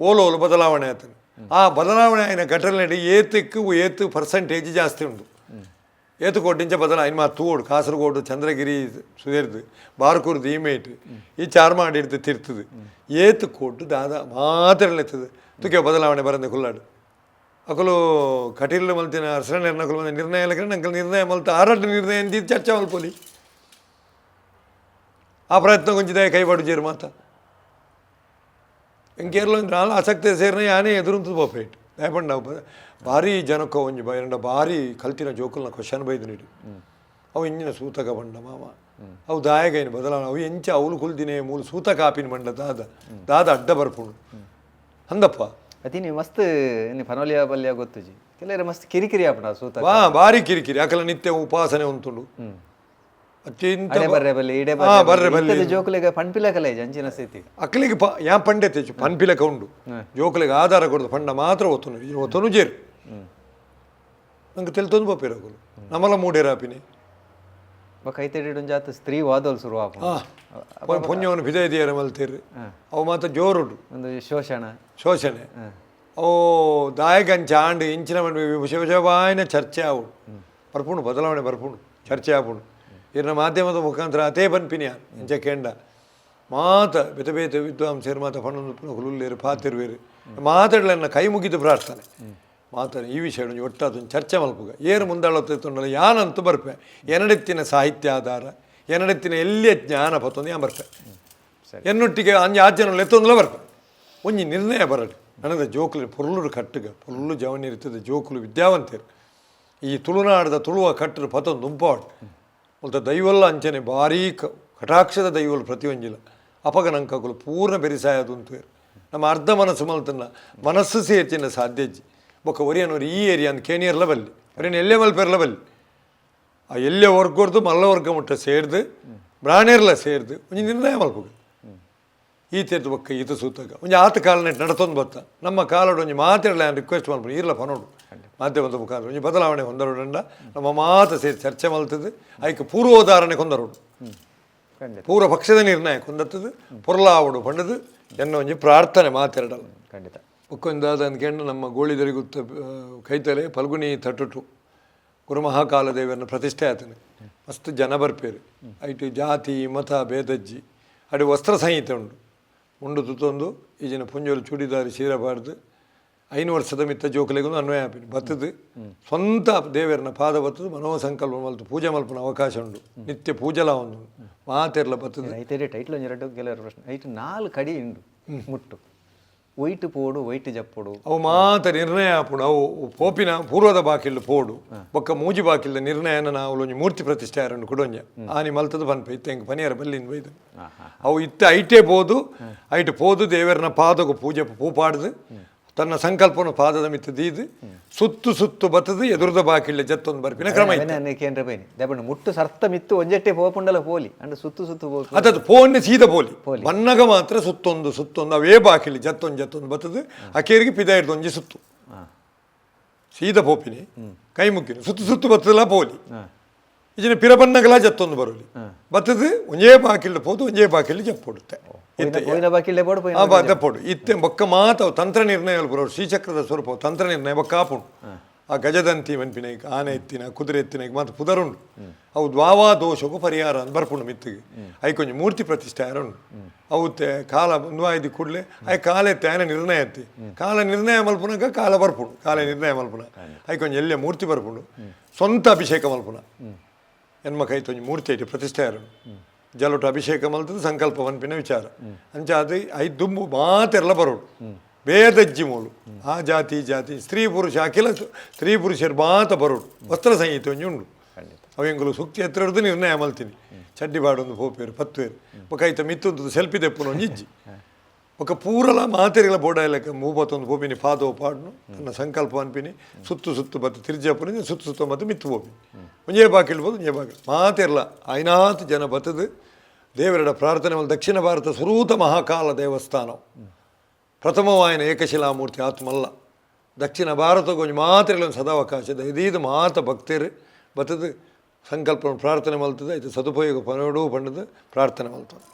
ಓಲೋಲು ಬದಲಾವಣೆ ಆತನು ಆ ಬದಲಾವಣೆ ಆಯ್ನ ಘಟನೆ ಏತಕ್ಕೂ ಏತು ಪರ್ಸೆಂಟೇಜ್ ಜಾಸ್ತಿ ಉಂಟು. ಏತು ಕೊಟ್ಟಿಂಚ ಬದಲ ಇನ್ನು ತೂಡು ಕಾಸರಗೋಡು, ಚಂದ್ರಗಿರಿ ಸುಧೀರ್ದು ಬಾರ್ಕೂರ್ದು, ಈಮೇಟ್, ಈ ಚಾರ್ಮಾಡಿ ಹಿಡ್ದು ತಿರ್ತದೆ. ಏತು ಕೊಟ್ಟು ದಾದ ಮಾತ್ರ ಎತ್ತದು ತುಕೆ ಬದಲಾವಣೆ ಬರಂದೆ ಕುಲ್ಲಾಡು. ಅಕಲು ಕಟೀಲು ಮಲ್ತಿನ ಅರಸರಣ ನಕಲು ಬಂದ ನಿರ್ಣಯ ನಿರ್ಣಯ ಮಲ್ತ ಆರಾಟ ನಿರ್ಣಯ ಅಂತ ಚರ್ಚೆ ಮಲ್ಪೋಲಿ. ಆ ಪ್ರಯತ್ನ ಕೊಂಚಿದೆ ಜೇರು ಮಾತ. കേരളം ಆಸಕ್ತಿ ಸೇರಿನ ಯಾನೇ ಎದುರಂತದ್ದು ಬೋಪೇಟ್ ದಾಯಪಂಡ ನಾವು ಭಾರಿ ಜನಕ್ಕೆ ಒಂಜಿ ಬಾರಿ ಭಾರಿ ಕಲ್ತಿನ ಜೋಕಲ್ನ ಕ್ವಶನ್ ಬೈದಿನಿಡು ಅವು ಇಂಜಿನ ಸೂತಕ ಬಂಡ ಮಾವ. ಅವು ದಾಯಗ ಬದಲ ಬದಲಾವಣೆ ಅವು ಎಂಚ ಅವಳು ಕುಲ್ದಿನೇ ಮೂಲು ಸೂತ ಕಾಪಿನ ಬಂಡ ದಾದ ದಾದ ಅಡ್ಡ ಬರ್ಪುಂಡು ಅತಿ ಅತಿನಿ ಮಸ್ತ್ ನೀ ಪನೋಲಿಯ ಬಲ್ಯ ಗೊತ್ತುಜಿ ಕೆಲವರು ಮಸ್ತ್ ಕಿರಿಕಿರಿ ಆಪಣ ಸೂತ ವಾ ಭಾರಿ ಕಿರಿಕಿರಿ. ಅಕಲ ನಿತ್ಯ ಉಪಾಸನೆ ಉಂಟುಂಡು ಅತ್ಯಂತ ಅಡೆ ಬರ್ರೆ ಬಲ್ಲಿ ಇಡೆ ಹಾ, ಬರ್ರೆ ಬಲ್ಲಿ. ಜೋಕುಲೆಗ ಪಂಪಿಲ ಅಂಚಿನ ಸ್ಥಿತಿ. ಅಕ್ಲಿಗೆ ಪ ಯಾ ಪಂಡೆ ತೆಚ್ಚು ಪನ್ಪಿಲಕ ಉಂಡು. ಜೋಕಲಿಗೆ ಆಧಾರ ಕೊಡದು ಪಂಡ ಮಾತ್ರ ಒತ್ತುನು ಇದು ಒತ್ತನು ಜೇರು. ನಂಗೆ ತೆಲ್ತೊಂದು ಬಪ್ಪೇರಗಳು ನಮಲ ಮೂಡೇರಾಪಿನಿ ಬ ಕೈ ತೆಡಿಡು ಜಾತ ಸ್ತ್ರೀ ವಾದೋಲ್ ಶುರು ಆಪ ಹಾಂ. ಪುಣ್ಯವನ್ನು ಬಿದೈದಿಯರ ಮಲ್ತೀರಿ. ಅವು ಮಾತ್ರ ಜೋರುಡು. ಒಂದು ಶೋಷಣ. ಶೋಷಣೆ. ಅವು ದಾಯಕಂಚ ಆಂಡು ಇಂಚಿನ ವಿಷ ವಿಷವಾಯಿನ ಚರ್ಚೆ ಆವು ಬರ್ಪುಣು ಬದಲಾವಣೆ ಬರ್ಪುಣು ಚರ್ಚೆ ಆಪುಣು ಇರ್ನ ಮಾಧ್ಯಮದ ಮುಖಾಂತರ ಅತೇ ಬನ್ಪಿನಿಯ ಇಂಚ ಕೆಂಡ. ಮಾತ ಬೆತ ಬೇತ ವಿದ್ವಾಂಸರು ಮಾತ ಪಣ್ಣೊಂದು ಹುಲುಲ್ಲೇರು ಪಾತಿರುವೇರು. ಮಾತಾಡಲನ್ನ ಕೈ ಮುಗಿದು ಪ್ರಾರ್ಥನೆ. ಮಾತಾಡ ಈ ವಿಷಯ ಒಟ್ಟಾದ ಚರ್ಚೆ ಮಲ್ಪುಗ. ಏರು ಮುಂದಾಳತ್ತೊಂಡಲ್ಲ ಯಾನಂತೂ ಬರ್ಪೆ. ಎನಡೆತ್ತಿನ ಸಾಹಿತ್ಯ ಆಧಾರ ಎನಡೆತ್ತಿನ ಎಲ್ಲಿಯ ಜ್ಞಾನ ಪತ್ತೊಂದು ಯಾ ಬರ್ಪೆ. ಎನ್ನೊಟ್ಟಿಗೆ ಅಂಜ ಆಚರಣೆ ಎತ್ತೊಂದಲ ಬರ್ಪೆ. ಒಂಜಿ ನಿರ್ಣಯ ಬರಲಿ. ನನಗೆ ಜೋಕುಲು ಪೊರ್ಲುಡು ಕಟ್ಟುಗ ಪೊರ್ಲು ಜವನಿ ಇರ್ತದೆ ಜೋಕುಲು ವಿದ್ಯಾವಂತರು. ಈ ತುಳುನಾಡದ ತುಳುವ ಕಟ್ಟರು ಪತೊಂದು ದುಂಪಾಡು ಮೊತ್ತ ದೈವಲ್ಲ ಅಂಚನೆ ಭಾರೀ ಕಟಾಕ್ಷದ ದೈವಲು ಪ್ರತಿಯೊಂಜಿಲ್ಲ ಅಪಗ ನಂಕಕುಲು ಪೂರ್ಣ ಬೆರಿಸಾಯದು ಅಂತೇರು ನಮ್ಮ ಅರ್ಧ ಮನಸ್ಸು ಮಲ್ತನ್ನ ಮನಸ್ಸು ಸೇರ್ಚಿನ ಸಾಧ್ಯಜ್ಜಿ ಬೊಕ್ಕ ಒರಿಯನವ್ರು ಈ ಏರಿಯಾ ಅಂತ ಕೇಣಿಯರ್ಲ ಬಲ್ಲಿ ಒರಿಯನ್ ಎಲ್ಲೇ ಮಲ್ಪೆರ್ಲ ಬಲ್ಲಿ ಆ ಎಲ್ಲೇ ವರ್ಗ ಹೊರ್ದು ಮಲ್ಲ ವರ್ಗ ಮುಟ್ಟ ಸೇರ್ದು, ಬ್ರಾಣೇರ್ಲ ಸೇರ್ದು, ಒಂಜಿ ನಿರ್ಣಯ ಮಲ್ಪುಗ. ಈ ತೀರ್ಥ ಬೊಕ್ಕ ಈತ ಸೂತಕ. ಒಂಜಿ ಆತ ಕಾಲನೆ ನಡತೊಂದು ಬತ್ತ. ನಮ್ಮ ಕಾಲಡು ಒಂಜಿ ಮಾತಾಡಲ ರಿಕ್ವೆಸ್ಟ್ ಮಾಡ್ಬೋದು ಇರ್ಲ ಫನೋಡು ಮಾಧ್ಯಮದ ಮುಖಾಂತರ ಒಂಜಿ ಬದಲಾವಣೆ ಹೊಂದರೋಡಂಡ ನಮ್ಮ ಮಾತ ಸೇರಿ ಚರ್ಚೆ ಮಲ್ತದೆ. ಅದಕ್ಕೆ ಪೂರ್ವೋದಾಹರಣೆ ಕೊಂದರೋಡು ಪೂರ್ವ ಪಕ್ಷದ ನಿರ್ಣಯ ಕೊಂದತ್ತದು ಪೊರ್ಲಾವಡು ಪಂಡದು ಎನ್ನ ಒಂಜಿ ಪ್ರಾರ್ಥನೆ ಮಾತೆರಡಲ್ಲ ಖಂಡಿತ. ಒಕ್ಕೊಂದಾದ ಅಂದ್ಕೊಂಡು ನಮ್ಮ ಗೋಳಿದರಿಗುತ್ತ ಕೈತಲೆ ಫಲ್ಗುಣಿ ತಟ್ಟುಟು. ಗುರುಮಹಾಕಾಲ ದೇವರನ್ನ ಪ್ರತಿಷ್ಠೆ ಆತನೆ. ಮಸ್ತ್ ಜನ ಬರ್ಪೇರು ಐಟು ಜಾತಿ ಮತ ಭೇದಜ್ಜಿ. ಅಡಿ ವಸ್ತ್ರ ಸಂಹಿತೆ ಉಂಡು ಉಂಡು ತುತ್ತೊಂದು ಈಜಿನ ಪುಂಜೋಲು ಚೂಡಿದಾರಿ ಸೀರೆ ಪಾಡ್ದು ಐನು ವರ್ಷದ ಮಿತ್ತ ಜೋಕಲೆಗೊಂದು ಅನ್ವಯ ಆಪಿನ. ಬತ್ತದು ಸ್ವಂತ ದೇವರನ ಪಾದ ಬತ್ತದು ಮನೋ ಸಂಕಲ್ಪ ಮಲ್ತು ಪೂಜೆ ಮಲ್ಪನ ಅವಕಾಶ ಉಂಡು. ನಿತ್ಯ ಪೂಜಲ ಒಂದು ಮಾತೆರ್ಲ ಬತ್ತದು. ಐತೆ ಎರಡು ಕೆಲವರು ಪ್ರಶ್ನೆ. ಐತೆ ನಾಲ್ಕು ಕಡಿ ಉಂಡು ಮುಟ್ಟು. ವೈಟ್ ಪೋಡು ವೈಟ್ ಜಪ್ಪೋಡು. ಅವು ಮಾತ್ರ ನಿರ್ಣಯ ಆಪುಡು ಅವು ಪೋಪಿನ ಪೂರ್ವದ ಬಾಕಿಲ್ ಪೋಡು. ಬೊಕ್ಕ ಮೂಜಿ ಬಾಕಿಲ್ ನಿರ್ಣಯನ ನಾವು ಒಂಜಿ ಮೂರ್ತಿ ಪ್ರತಿಷ್ಠೆ ಆರನ್ನು ಆ ಆನಿ ಮಲ್ತದ ಪನ್ಪ ಇತ್ತೆ ಹೆಂಗೆ ಪನಿಯರ ಬಲ್ಲಿನ ಬೈದು. ಅವು ಇತ್ತೆ ಐಟೆ ಪೋದು ಐಟು ಪೋದು ದೇವರನ ಪಾದಗು ಪೂಜೆ ಪೂಪಾಡ್ದು. ತನ್ನ ಸಂಕಲ್ಪವನ್ನು ಪಾದದ ಮಿತ್ತದೀದು ಸುತ್ತು ಸುತ್ತು ಬತ್ತದು ಎದುರುದ ಬಾಕಿಳ್ಳೆ ಜತ್ತೊಂದು ಬರ್ಪಿನ ಕ್ರಮ ಕೇಂದ್ರ ಬೈನಿ? ದೇಪಣ್ಣ ಮುಟ್ಟು ಸರ್ತ ಮಿತ್ತು ಒಂಜಟ್ಟೆ ಪೋಪುಂಡಲ ಪೋಲಿ ಅಂಡ ಸುತ್ತು ಸುತ್ತು ಪೋಲಿ ಅದದು ಪೋನ್ನೆ ಸೀದ ಪೋಲಿ. ಬನ್ನಗ ಮಾತ್ರ ಸುತ್ತೊಂದು ಸುತ್ತೊಂದು ಅವೇ ಬಾಕಿಳ್ಳಿ ಜತ್ತೊಂದು ಜತ್ತೊಂದು ಬತ್ತದು ಅಕೇರಿಗೆ ಪಿದ ಹಿಡ್ದು ಒಂಜಿ ಸುತ್ತು. ಸೀದ ಪೋಪಿನಿ ಕೈ ಮುಕ್ಕಿನಿ ಸುತ್ತು ಸುತ್ತು ಬತ್ತದಲ್ಲ ಪೋಲಿ. ಇದನ್ನ ಪಿರಬನ್ನಗಲ ಜತ್ತೊಂದು ಬರೋಲಿ. ಬತ್ತದು ಒಂಜೇ ಬಾಕಿಳ್ಳು ಪೋದು ಒಂಜೇ ಬಾಕಿಳ್ಳಿ ಜಪ್ಪೊಡುತ್ತೆ పోయిన బాకిళ్ళే పోడు పోయిన ಆ ಬಾ ದಪ್ಪೊಡು ಇತ್ತೆ ಬೊಕ್ಕ ಮಾತವು ತಂತ್ರ ನಿರ್ಣಯಗಳು ಬರೋರು ಶ್ರೀಚಕ್ರದ ಸ್ವರೂಪ ತಂತ್ರ ನಿರ್ಣಯ ಬೊಕ್ಕ ಆಪುಂಡು ಆ ಗಜದಂತಿ ಮನ್ಪಿನ ಈಗ ಆನೆ ಎತ್ತಿನ ಕುದುರೆ ಎತ್ತಿನ ಈಗ ಮಾತು ಪುದರುಂಡು ಅವು ದ್ವಾವಾ ದೋಷಕ್ಕೂ ಪರಿಹಾರ ಅಂತ ಬರ್ಪುಂಡು ಮಿತ್ತಿಗೆ ಐ ಕೊಂಚ ಮೂರ್ತಿ ಪ್ರತಿಷ್ಠೆ ಆರುಂಡು ಅವು ತೆ ಕಾಲ ಮುಂದುವಾಯ್ದು ಕೂಡಲೇ ಐ ಕಾಲ ಎತ್ತೆ ಆನೆ ನಿರ್ಣಯ ಎತ್ತಿ ಕಾಲ ನಿರ್ಣಯ ಮಲ್ಪುನಗ ಕಾಲ ಬರ್ಪುಂಡು ಕಾಲ ನಿರ್ಣಯ ಮಲ್ಪುನ ಐ ಕೊಂಚ ಎಲ್ಲೇ ಮೂರ್ತಿ ಬರ್ಪುಂಡು ಸ್ವಂತ ಅಭಿಷೇಕ ಮಲ್ಪುನ ಹೆಣ್ಮ ಕೈ ತೊಂಜಿ ಮೂರ್ತಿ ಐತಿ ಪ್ರತಿಷ್ಠೆ ಆರು ಜಲೊಟ್ಟು ಅಭಿಷೇಕ ಮಲ್ತದ ಸಂಕಲ್ಪ ಮನ್ಪಿನ ವಿಚಾರ. ಅಂಚಾದ ಐದು ದುಂಬು ಮಾತೆಲ್ಲ ಬರೋಡು ಬೇದಜ್ಜಿ ಮೂಲು ಆ ಜಾತಿ ಜಾತಿ ಸ್ತ್ರೀ ಪುರುಷ ಅಖಿಲ ಸ್ತ್ರೀ ಪುರುಷರು ಮಾತ ಬರೋಡು ವಸ್ತ್ರ ಸಂಹಿತ ಒಂಜಿ ಉಂಡು. ಅವೆಂಗುಲು ಸುಕ್ತಿ ಎತ್ತರ ಹಿಡಿದು ನಿರ್ಣಯ ಮಲ್ತೀನಿ. ಚಡ್ಡಿ ಬಾಡೊಂದು ಪೋಪೇರು ಪತ್ತುವೇರು ಕೈತ ಮಿತ್ತೊಂದು ಸೆಲ್ಫಿ ತೆಪ್ಪು ಒಂಜಿ ಇಜ್ಜಿ ఒక పూరల మాదిరిగల బోడాయిలకి మూవతొందు పోపిని ఫాదో ಪಾಡ್ನು ನನ್ನ ಸಂಕಲ್ಪ అనిపిని. ಸುತ್ತು సుత్తు బతి తిరిజప్పుని ಸುತ್ತ ಸುತ್ತ ಮತ್ತೆ ಮಿತ್ತು ಹೋಗಿ ಒಂಜೇ ಬಾಕಿ ಇಳ್ಬೋದು ಒಂಜೇ ಬಾಕಿ ಮಾತಿರಲ್ಲ ಆಯ್ನಾತ್ ಜನ ಬತ್ತದು ದೇವರಡ ಪ್ರಾರ್ಥನೆ ಮೇಲೆ ದಕ್ಷಿಣ ಭಾರತ ಸ್ವರೂತ ಮಹಾಕಾಲ ದೇವಸ್ಥಾನ ಪ್ರಥಮವಾಯನ ಏಕಶಿಲಾಮೂರ್ತಿ ಆತ್ಮಲ್ಲ ದಕ್ಷಿಣ ಭಾರತಕ್ಕೊಂದು ಮಾತ್ರ ಒಂದು ಸದಾವಕಾಶ ಇದೀದು ಮಾತ ಭಕ್ತರು ಬತ್ತದು ಸಂಕಲ್ಪ ಪ್ರಾರ್ಥನೆ ಮಲ್ತದೆ ಇದು ಸದುಪಯೋಗ ಪನೋಡು ಪಣ್ಣದು ಪ್ರಾರ್ಥನೆ ಮಲ್ತದೆ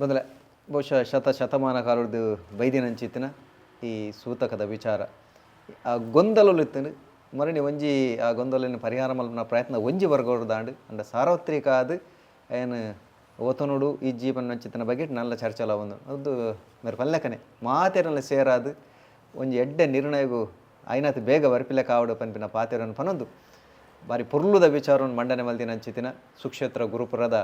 ಬಂದಲೆ ಬಹುಶಃ ಶತ ಶತಮಾನ ಕಾಲದ ಬೈದಿನಂಚಿತ್ತಿನ ಈ ಸೂತಕದ ವಿಚಾರ. ಆ ಗೊಂದಲಲು ಇತ್ತು ಮರಣಿ ಒಂಜಿ ಆ ಗೊಂದಲಿನ ಪರಿಹಾರ ಮಲ್ಪನ ಪ್ರಯತ್ನ ಒಂಜಿ ವರ್ಗದಾಂಡು ಅಂಡ ಸಾರ್ವತ್ರಿಕ ಆದ್ ಏನು ಓತನುಡು ಈ ಜೀವನ ನಂಚಿತ್ತಿನ ಬಗ್ಗೆ ನಲ್ಲ ಚರ್ಚಲ ಒಂದು ಅದು ಮೇರೆ ಪಲ್ಲೆಕನೆ. ಮಾತೆರಲ್ಲ ಸೇರಾದು ಒಂಜಿ ಎಡ್ಡೆ ನಿರ್ಣಯಗೂ ಐನಾತ್ ಬೇಗ ವರ್ಪಿಲೆ ಕಾವಡು ಪನ್ಪಿನ ಪಾತೆರನ್ನು ಪನೊಂದು. ಬಾರಿ ಪುರ್ಲುದ ವಿಚಾರವನ್ನು ಮಂಡನೆ ಮಲ್ದಿನ ಅಂಚಿತಿನ ಸುಕ್ಷೇತ್ರ ಗುರುಪುರದ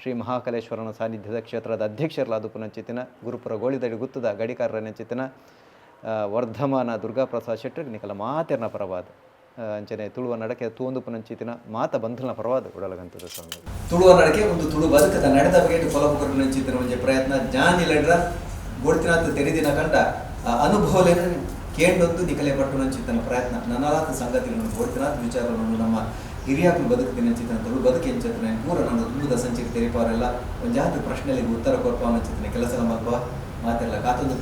ಶ್ರೀ ಮಹಾಕಲೇಶ್ವರನ ಸಾನ್ನಿಧ್ಯದ ಕ್ಷೇತ್ರದ ಅಧ್ಯಕ್ಷರಲಾದ ಪುನಂಚಿತಿನ ಗುರುಪುರ ಗೋಳಿದಡಿ ಗುತ್ತದ ಗಡಿಕಾರರ ನೆಂಚಿತಿನ ವರ್ಧಮಾನ ದುರ್ಗಾಪ್ರಸಾದ್ ಶೆಟ್ಟರ್ ನಿಕಲ ಮಾತೆರ್ನ ಪರವಾದ ಅಂಚನೆ ತುಳುವ ನಡಕೆ ತೂಂದು ಪುನಂಚಿತಿನ ಮಾತ ಬಂಧನ ಪರವಾದ ಉಡಲಗಂತದ ಸ್ವಾಮಿ. ತುಳುವ ನಡಕೆ ಒಂದು ತುಳು ಬದುಕದ ನಡೆದ ಬಗ್ಗೆ ಕೊಲಪುಕರು ನಂಚಿತಿನ ಒಂಜಿ ಪ್ರಯತ್ನ. ಜಾನಿ ಲಡ್ರ ಗೋಡ್ತಿನಾತ್ ತೆರೆದಿನ ಕಂಡ ಅನುಭವ ಅನುಭವಲೇನು ಕೇಂಡೊಂದು ನಿಕಲೆ ಪಟ್ಟು ನಂಚಿತನ ಪ್ರಯತ್ನ. ನನ್ನ ಸಂಗತಿಗಳನ್ನು ಗೋಡ್ತಿನಾತ್ ವಿಚಾರವನ್ನು ನಮ್ಮ ಹಿರಿಯಾಕು ಚಿತ್ರ ಅಂಚಿತನ ಅಂತೇಳಿ ಬದುಕಿನ ಅಂಚಿತನ ಪೂರ ನಾನು ತುಂಬಿದ ಸಂಚಿಕೆ ತೆರಿಪಾರೆಲ್ಲ ಜಾತಿ ಪ್ರಶ್ನೆಗಳಿಗೆ ಉತ್ತರ ಕೊಡ್ಪ ಚಿತ್ರನೆ. ಕೆಲಸ ಮಲ್ಪ ಮಾತೆಲ್ಲ ಕಾತೊಂದು